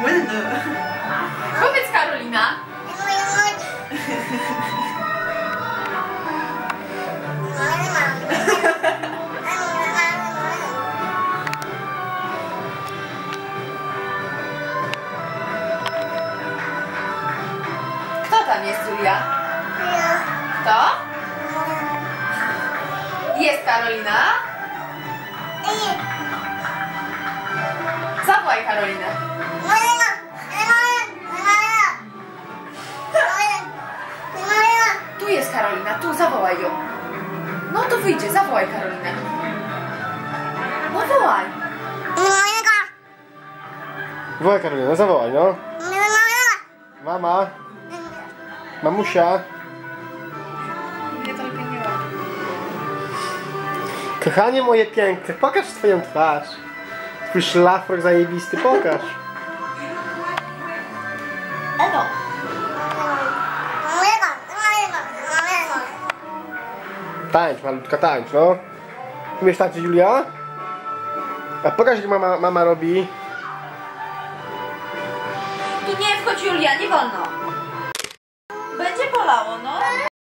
Młynny. Powiedz Karolina. Kto tam jest, Julia? Kto? Jest Karolina? Karolinę. Tu jest Karolina, tu zawołaj ją. No to wyjdzie, zawołaj Karolinę. No wołaj. Wołaj Karolina, zawołaj no. Mama, mamusia. Kochanie moje piękne, pokaż swoją twarz. Twój szlafrok zajebisty, pokaż. Eno. Tańcz, malutka, tańcz, no. Umiesz tańczyć, Julia? A pokaż, jak mama, mama robi. Tu nie wchodź Julia, nie wolno. Będzie bolało, no.